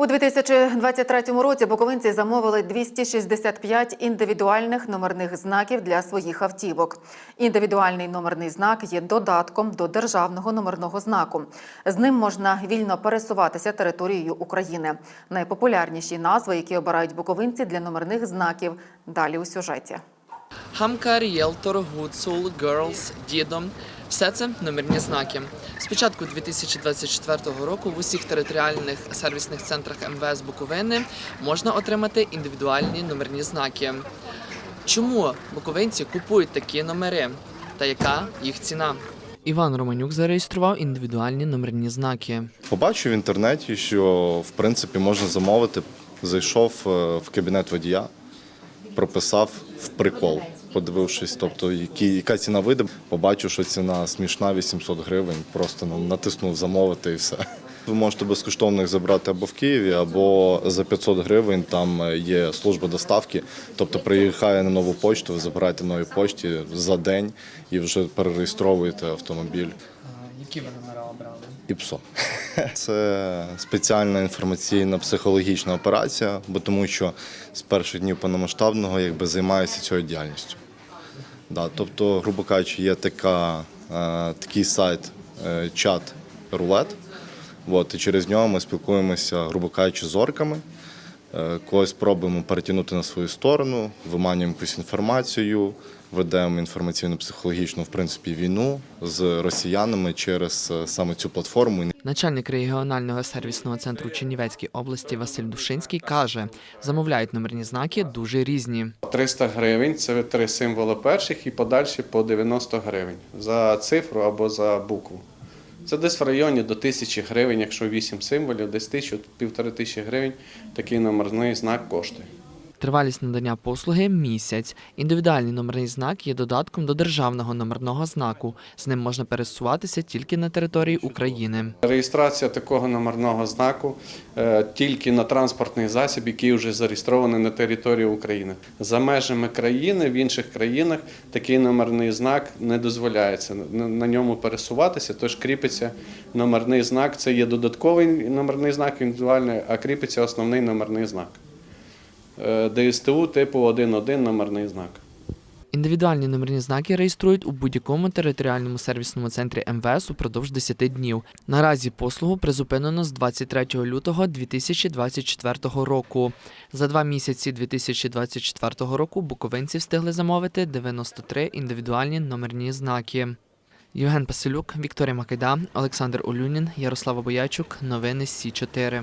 У 2023 році буковинці замовили 265 індивідуальних номерних знаків для своїх автівок. Індивідуальний номерний знак є додатком до державного номерного знаку. З ним можна вільно пересуватися територією України. Найпопулярніші назви, які обирають буковинці для номерних знаків. Далі у сюжеті. Хамка, Ріелтор, Гуцул, Girls, Дідо – все це номерні знаки. З початку 2024 року в усіх територіальних сервісних центрах МВС Буковини можна отримати індивідуальні номерні знаки. Чому буковинці купують такі номери та яка їх ціна? Іван Романюк зареєстрував індивідуальні номерні знаки. Побачив в інтернеті, що в принципі можна замовити. Зайшов е, в кабінет водія, прописав в прикол, подивившись, тобто які, яка ціна вийде. Побачив, що ціна смішна 800 гривень. Просто нам натиснув замовити і все. Ви можете безкоштовно їх забрати або в Києві, або за 500 гривень там е, є служба доставки. Тобто приїхає на нову почту, ви забираєте нові почті за день і вже перереєстровуєте автомобіль. Які ви номера обрали? і псо. Це спеціальна інформаційна психологічна операція, бо тому що з перших днів повномасштабного якби займаюся цією діяльністю. Да, тобто, грубо кажучи, є така, е, такий сайт, е, чат рулет. От, і через нього ми спілкуємося, грубо кажучи, з орками. Е, Когось пробуємо перетягнути на свою сторону, виманюємо якусь інформацію, ведемо інформаційно-психологічну в принципі війну з росіянами через е, саме цю платформу. Начальник регіонального сервісного центру Чернівецькій області Василь Душинський каже, замовляють номерні знаки дуже різні. 300 гривень це три символи перших і подальші по 90 гривень за цифру або за букву. Це десь в районі до тисячі гривень, якщо 8 символів, десь тисячу, півтори тисячі гривень такий номерний знак коштує. Тривалість надання послуги місяць. Індивідуальний номерний знак є додатком до державного номерного знаку. З ним можна пересуватися тільки на території України. Реєстрація такого номерного знаку е, тільки на транспортний засіб, який вже зареєстрований на території України. За межами країни, в інших країнах такий номерний знак не дозволяється на на ньому пересуватися, тож кріпиться номерний знак. Це є додатковий номерний знак індивідуальний, а кріпиться основний номерний знак. Е, ДСТУ типу 1.1 номерний знак. Індивідуальні номерні знаки реєструють у будь-якому територіальному сервісному центрі МВС упродовж 10 днів. Наразі послугу призупинено з 23 лютого 2024 року. За два місяці 2024 року буковинці встигли замовити 93 індивідуальні номерні знаки. Євген Пасилюк, Вікторія Макайда, Олександр Олюнін, Ярослава Боячук. Новини Сі 4